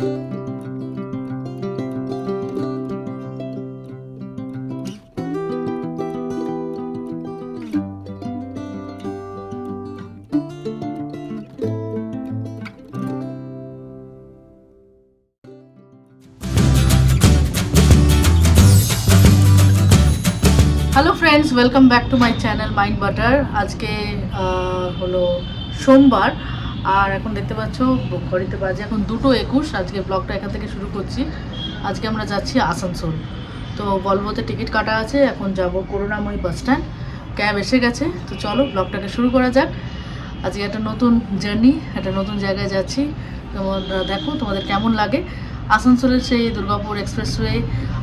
Hello friends welcome back to my channel mind butter আজকে হলো সোমবার। আর এখন দেখতে পাচ্ছ ঘড়িতে বাজে এখন দুটো একুশ। আজকে ব্লগটা এখান থেকে শুরু করছি। আজকে আমরা যাচ্ছি আসানসোল। তো বলবোতে টিকিট কাটা আছে, এখন যাব করুণাময়ী বাস স্ট্যান্ড। ক্যাব এসে গেছে, তো চলো ব্লগটাকে শুরু করা যাক। আজকে একটা নতুন জার্নি, একটা নতুন জায়গায় যাচ্ছি। তোমরা, দেখো তোমাদের কেমন লাগে। আসানসোলের সেই দুর্গাপুর এক্সপ্রেসওয়ে,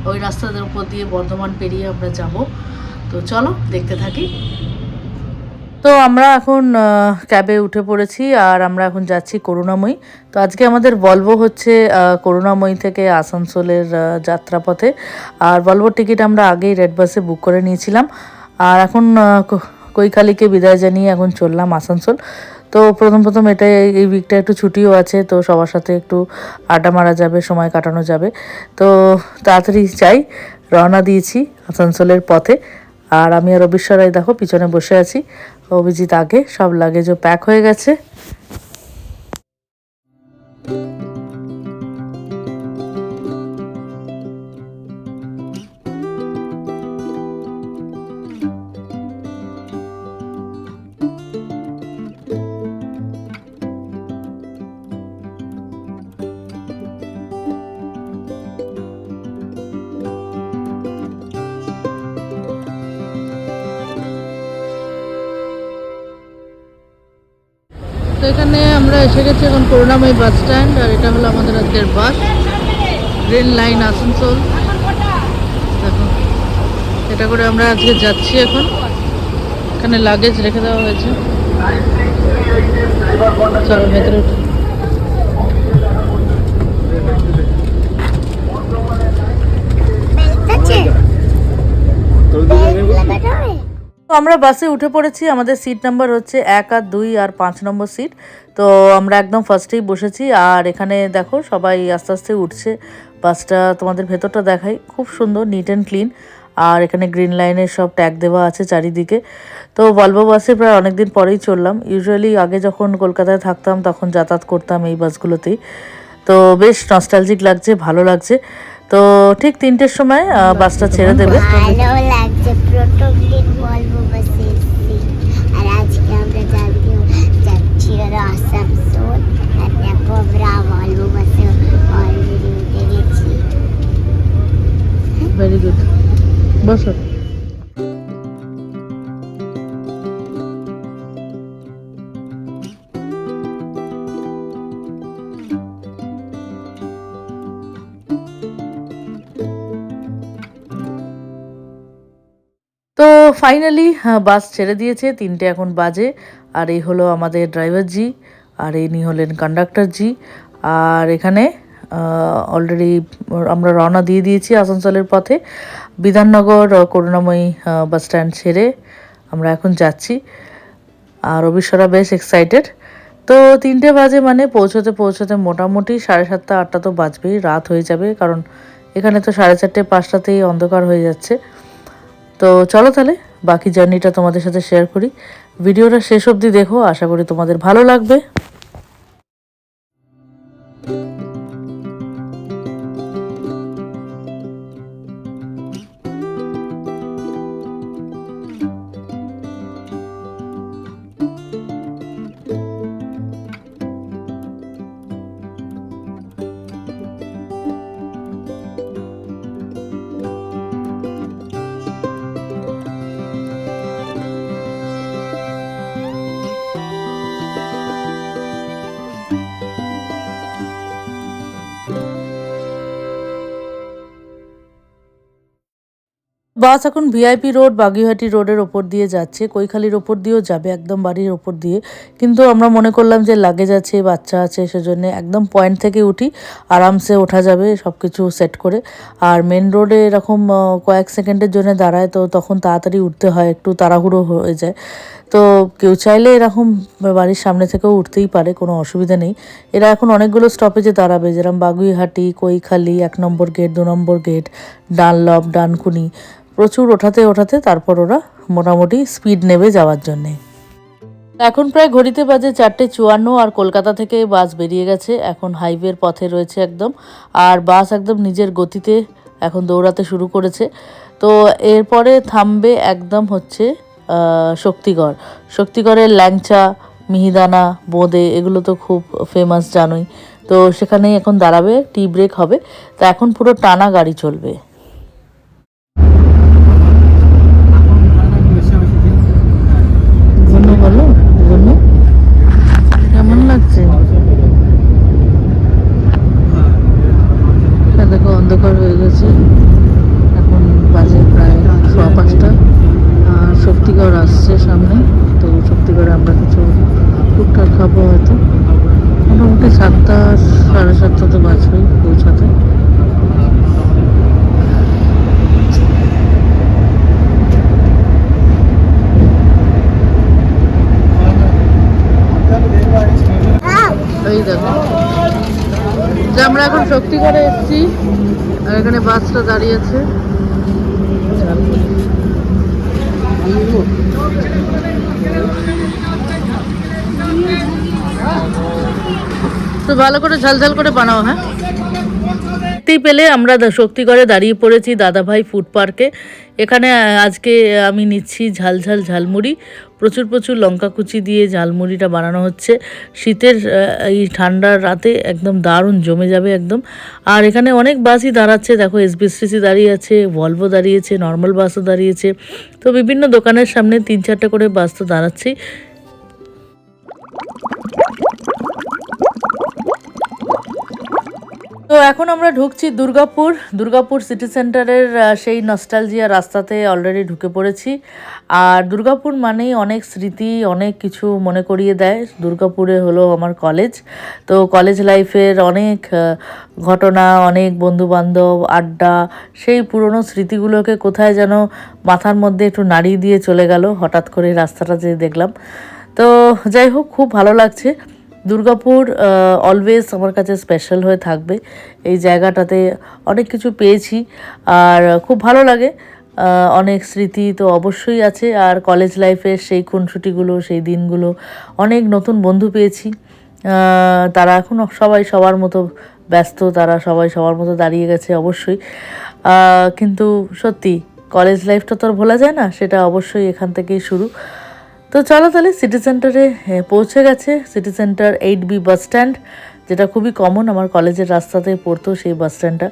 ওই রাস্তাদের উপর দিয়ে বর্ধমান পেরিয়ে আমরা যাব। তো চলো দেখতে থাকি। তো আমরা এখন ক্যাবে উঠে পড়েছি আর আমরা এখন যাচ্ছি করুণাময়ী। তো আজকে আমাদের ভলভো হচ্ছে করুণাময়ী থেকে আসানসোলের যাত্রাপথে। আর ভলভোর টিকিট আমরা আগেই রেড বাসে বুক করে নিয়েছিলাম। আর এখন কৈকালীকে বিদায় জানিয়ে এখন চললাম আসানসোল। তো প্রথম প্রথম এটা, এই উইকটা একটু ছুটিও আছে, তো সবার সাথে একটু আড্ডা মারা যাবে, সময় কাটানো যাবে। তো তাড়াতাড়ি চাই রওনা দিয়েছি আসানসোলের পথে। আর আমি আর অবিশ্বরাই দেখো, পিছনে বসে আছি। অভিজিৎ আগে সব লাগেজও প্যাক হয়ে গেছে। তো এখানে আমরা এসে গেছি এখন করুণাময়ী বাস স্ট্যান্ড, আর এটা হলো আমাদের আজকের বাস। Rail line Asansol. দেখুন এটা করে আমরা আজকে যাচ্ছি এখন। এখানে লাগেজ রেখে দেওয়া হয়েছে। চলো ভেতরে উঠি। তো আমরা বাসে উঠে পড়েছি, আমাদের সিট নাম্বার হচ্ছে এক আর দুই আর পাঁচ নম্বর সিট তো আমরা একদম ফার্স্টেই বসেছি আর এখানে দেখো সবাই আস্তে আস্তে উঠছে। বাসটা তোমাদের ভেতরটা দেখাই, খুব সুন্দর নিট অ্যান্ড ক্লিন আর এখানে গ্রিন লাইনের সব ট্যাগ দেওয়া আছে চারিদিকে। তো ভলভো বাসে প্রায় অনেক দিন পরেই চললাম ইউজুয়ালি আগে যখন কলকাতায় থাকতাম তখন যাতায়াত করতাম এই বাসগুলোতেই। তো বেশ নস্টালজিক লাগছে, ভালো লাগছে। তো ঠিক তিনটের সময় বাসটা ছেড়ে দেবে প্রোটোগ্লিন বলব বাসে এসেছি আর আজকে আমরা যাচ্ছি যাচ্ছি হলো আসানসোল আর দেখো আমরা বলব বাসে অলরেডি উঠে গেছি ভেরি গুড বসো। তো ফাইনালি বাস ছেড়ে দিয়েছে। তিনটে এখন বাজে। আর এই হলো আমাদের ড্রাইভার জি, আর ইনি হলেন কন্ডাক্টর জি। আর এখানে অলরেডি আমরা রওনা দিয়ে দিয়েছি আসানসোলের পথে। বিধাননগর করুণাময়ী বাস স্ট্যান্ড ছেড়ে আমরা এখন যাচ্ছি। আর অবিশ্বরা বেশ এক্সাইটেড তো তিনটে বাজে মানে পৌঁছতে পৌঁছতে মোটামুটি সাড়ে সাতটা, আটটা তো বাজবেই, রাত হয়ে যাবে, কারণ এখানে তো সাড়ে চারটে, পাঁচটাতেই অন্ধকার হয়ে যাচ্ছে। তো চলো তাহলে, বাকি জার্নিটা তোমাদের সাথে শেয়ার করি। ভিডিওটা শেষ অবধি দেখো, আশা করি তোমাদের ভালো লাগবে। বাস এখন ভিআইপি রোড বাগিহাটি রোডের ওপর দিয়ে যাচ্ছে। কৈখালির ওপর দিয়েও যাবে, একদম বাড়ির ওপর দিয়ে। কিন্তু আমরা মনে করলাম যে লাগেজ আছে, বাচ্চা আছে, সেজন্য একদম পয়েন্ট থেকে উঠি, আরামসে ওঠা যাবে সব কিছু সেট করে। আর মেন রোডে এরকম কয়েক সেকেন্ডের জন্য দাঁড়ায়, তো তখন তাড়াতাড়ি উঠতে হয়, একটু তাড়াহুড়ো হয়ে যায়। তো কেউ চাইলে এরকম বাড়ির সামনে থেকেও উঠতেই পারে, কোনো অসুবিধা নেই। এরা এখন অনেকগুলো স্টপেজে দাঁড়াবে, যেরকম বাগুইহাটি, কৈখালি, এক নম্বর গেট দু নম্বর গেট ডানলপ, ডানকুনি। প্রচুর ওঠাতে ওঠাতে তারপর ওরা মোটামুটি স্পিড নেবে যাওয়ার জন্যে। এখন প্রায় ঘড়িতে বাজে চারটে চুয়ান্ন আর কলকাতা থেকে বাস বেরিয়ে গেছে। এখন হাইওয়ের পথে রয়েছে একদম। আর বাস একদম নিজের গতিতে এখন দৌড়াতে শুরু করেছে। তো এরপরে থামবে একদম হচ্ছে শক্তিগড়। শক্তিগড়ের ল্যাংচা, মিহিদানা, বোঁদে এগুলো তো খুব ফেমাস জানোই। তো সেখানেই এখন দাঁড়াবে টি ব্রেক হবে। তা এখন পুরো টানা গাড়ি চলবে বলো বলো বলো কেমন লাগছে এ দেখো অন্ধকার হয়ে গেছে এখন বাজে প্রায় সোয়া পাঁচটা আর শক্তিগড় আসছে সামনে তো শক্তিগড়ে আমরা কিছু টুকটাক খাব হয়তো মোটামুটি সাতটা সাড়ে সাতটা তো বাজবেই পৌঁছাতে এই দেখো যে আমরা এখন শক্তিগড়ে এসেছি। আর এখানে বাসটা দাঁড়িয়েছে তো ভালো করে ঝালঝাল করে বানাও হ্যাঁ? দেখতেই পেলে আমরা শক্তিগড়ে দাঁড়িয়ে পড়েছি দাদাভাই ফুড পার্কে। এখানে আজকে আমি নিচ্ছি ঝাল ঝাল ঝালমুড়ি। প্রচুর প্রচুর লঙ্কা কুচি দিয়ে ঝালমুড়িটা বানানো হচ্ছে। শীতের এই ঠান্ডার রাতে একদম দারুণ জমে যাবে একদম। আর এখানে অনেক বাসই দাঁড়াচ্ছে। দেখো এসবিএসটিসি দাঁড়িয়ে আছে ভলভো দাঁড়িয়েছে নর্মাল বাসও দাঁড়িয়েছে। তো বিভিন্ন দোকানের সামনে তিন চারটে করে বাস তো দাঁড়াচ্ছেই। তো এখন আমরা ঢুকছি দুর্গাপুর। দুর্গাপুর সিটি সেন্টারের সেই নস্টালজিয়া রাস্তাতে অলরেডি ঢুকে পড়েছি। আর দুর্গাপুর মানেই অনেক স্মৃতি, অনেক কিছু মনে করিয়ে দেয়। দুর্গাপুরে হলো আমার কলেজ তো কলেজ লাইফের অনেক ঘটনা, অনেক বন্ধুবান্ধব, আড্ডা, সেই পুরনো স্মৃতিগুলোকে কোথায় যেন মাথার মধ্যে একটু নাড়িয়ে দিয়ে চলে গেল। হঠাৎ করে রাস্তাটা যে দেখলাম। তো যাই হোক, খুব ভালো লাগছে। দুর্গাপুর অলওয়েজ আমার কাছে স্পেশাল হয়ে থাকবে। এই জায়গাটাতে অনেক কিছু পেয়েছি আর খুব ভালো লাগে। অনেক স্মৃতি তো অবশ্যই আছে আর কলেজ লাইফের সেই খুনসুটিগুলো, সেই দিনগুলো অনেক নতুন বন্ধু পেয়েছি। তারা এখন সবাই সবার মতো ব্যস্ত, তারা সবাই সবার মতো দাঁড়িয়ে গেছে অবশ্যই। কিন্তু সত্যি কলেজ লাইফটা তো আর ভোলা যায় না, সেটা অবশ্যই এখান থেকেই শুরু। তো চলো তাহলে সিটি সেন্টারে পৌঁছে গেছে। City centre eight B bus stand যেটা খুবই কমন আমার কলেজের রাস্তাতে পড়তো সেই বাস স্ট্যান্ডটা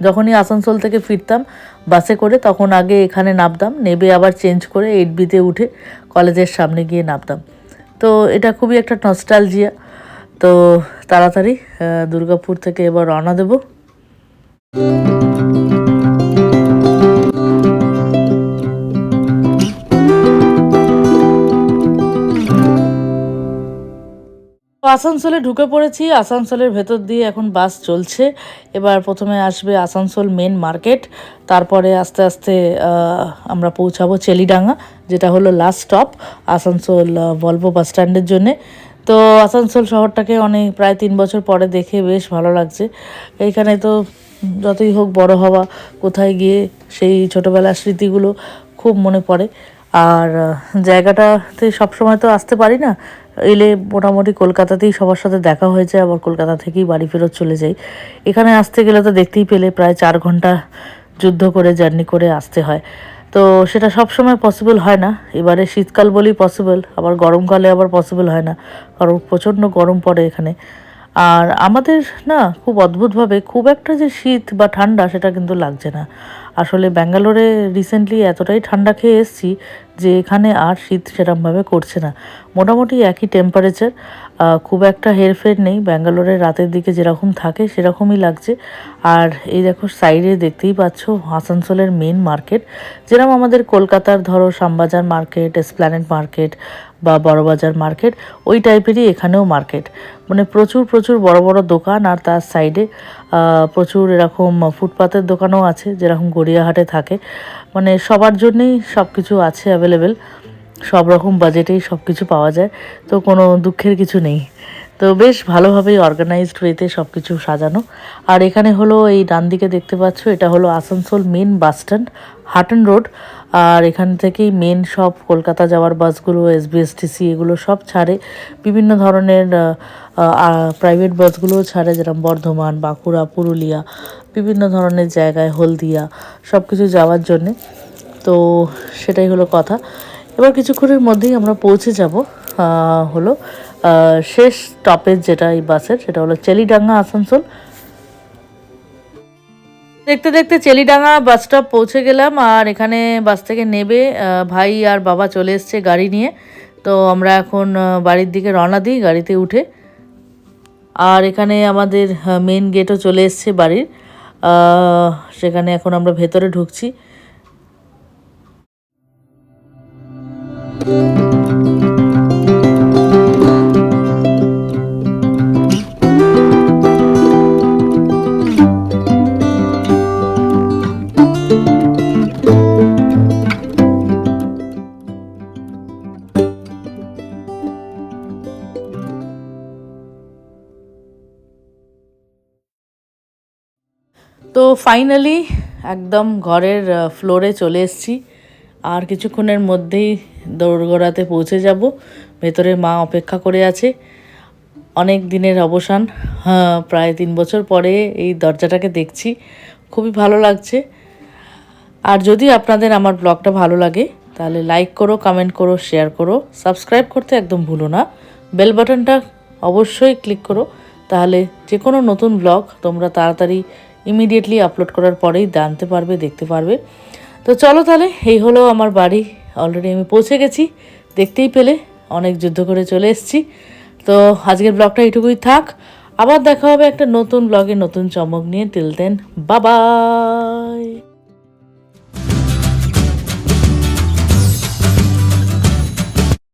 যখনই আসানসোল থেকে ফিরতাম বাসে করে, তখন আগে এখানে নামতাম, নেবে আবার চেঞ্জ করে এইট বিতে উঠে কলেজের সামনে গিয়ে নামতাম। তো এটা খুবই একটা নস্টালজিয়া তো তাড়াতাড়ি দুর্গাপুর থেকে এবার রওনা দেবো। আসানসোলে ঢুকে পড়েছি। আসানসোলের ভেতর দিয়ে এখন বাস চলছে। এবার প্রথমে আসবে আসানসোল মেন মার্কেট। তারপরে আস্তে আস্তে আমরা পৌঁছাবো চেলিডাঙ্গা, যেটা হলো last stop Asansol Volvo bus স্ট্যান্ডের জন্যে। তো আসানসোল শহরটাকে অনেক, প্রায় তিন বছর পরে দেখে বেশ ভালো লাগছে। এইখানে তো যতই হোক বড় হওয়া, কোথায় গিয়ে সেই ছোটোবেলার স্মৃতিগুলো খুব মনে পড়ে। আর জায়গাটাতে সবসময় তো আসতে পারি না। এলে মোটামুটি কলকাতাতেই সবার সাথে দেখা হয়ে যায়, আবার কলকাতা থেকেই বাড়ি ফেরত চলে যাই। এখানে আসতে গেলে তো দেখতেই পেলে প্রায় চার ঘণ্টা যুদ্ধ করে, জার্নি করে আসতে হয়। তো সেটা সবসময় পসিবল হয় না। এবারে শীতকাল বলেই পসিবল আবার গরমকালে আবার পসিবল হয় না। কারণ প্রচণ্ড গরম পড়ে এখানে। আর আমাদের না খুব অদ্ভুতভাবে খুব একটা যে শীত বা ঠান্ডা সেটা কিন্তু লাগছে না। আসলে ব্যাঙ্গালোরে রিসেন্টলি এতটাই ঠান্ডা খেয়ে এসেছি যে এখানে আর শীত সেরকমভাবে করছে না। মোটামুটি একই টেম্পারেচার খুব একটা হেরফের নেই। ব্যাঙ্গালোরের রাতের দিকে যেরকম থাকে সেরকমই লাগছে। আর এই দেখো সাইডে দেখতেই পাচ্ছ আসানসোলের মেন মার্কেট যেরকম আমাদের কলকাতার ধরো শ্যামবাজার মার্কেট এসপ্ল্যানেট মার্কেট বা বড়বাজার মার্কেট, ওই টাইপেরই এখানেও মার্কেট। মানে প্রচুর প্রচুর বড় বড় দোকান আর তার সাইডে প্রচুর এরকম ফুটপাতের দোকানও আছে, যেরকম গড়িয়াহাটে থাকে। মানে সবার জন্যেই সব কিছু আছে অ্যাভেলেবেল সব রকম বাজেটেই সব কিছু পাওয়া যায়, তো কোনো দুঃখের কিছু নেই। তো বেশ ভালোভাবেই অর্গানাইজড ওয়েতে সব কিছু সাজানো। আর এখানে হলো এই ডান দিকে দেখতে পাচ্ছ, এটা হলো Asansol main bus stand Hatton road আর এখান থেকেই মেন সব কলকাতা যাওয়ার বাসগুলো এসবিএসটিসি এগুলো সব ছাড়ে। বিভিন্ন ধরনের প্রাইভেট বাসগুলোও ছাড়ে, যেরকম বর্ধমান, বাঁকুড়া, পুরুলিয়া, বিভিন্ন ধরনের জায়গায়, হলদিয়া সব কিছু যাওয়ার জন্যে। তো সেটাই হলো কথা। এবার কিছুক্ষণের মধ্যেই আমরা পৌঁছে যাব হলো শেষ স্টপেজ যেটা এই বাসের, সেটা হলো চেলিডাঙ্গা, আসানসোল। দেখতে দেখতে চেলিডাঙ্গা বাস স্টপ পৌঁছে গেলাম আর এখানে বাস থেকে নেবে ভাই আর বাবা চলে এসছে গাড়ি নিয়ে। তো আমরা এখন বাড়ির দিকে রওনা দিই গাড়িতে উঠে। আর এখানে আমাদের মেন গেটও চলে এসছে বাড়ির। সেখানে এখন আমরা ভেতরে ঢুকছি। তো ফাইনালি একদম ঘরের ফ্লোরে চলে এসেছি। আর কিছুক্ষণের মধ্যেই দৌড়গোড়াতে পৌঁছে যাব। ভেতরে মা অপেক্ষা করে আছে। অনেক দিনের অবসান। হ্যাঁ প্রায় তিন বছর পরে এই দরজাটাকে দেখছি। খুবই ভালো লাগছে। আর যদি আপনাদের আমার ব্লগটা ভালো লাগে, তাহলে লাইক করো কমেন্ট করো শেয়ার করো। সাবস্ক্রাইব করতে একদম ভুলো না। বেল বাটনটা অবশ্যই ক্লিক করো। তাহলে যে কোনো নতুন ব্লগ তোমরা তাড়াতাড়ি ইমিডিয়েটলি আপলোড করার পরেই জানতে পারবে, দেখতে পারবে। তো চলো তাহলে, এই হলো আমার বাড়ি। অলরেডি আমি পৌঁছে গেছি। দেখতেই পেলে, অনেক যুদ্ধ করে চলে এসেছি। তো আজকের ব্লগটা এটুকুই থাক। আবার দেখা হবে একটা নতুন ব্লগে নতুন চমক নিয়ে। টিল দেন বাবাই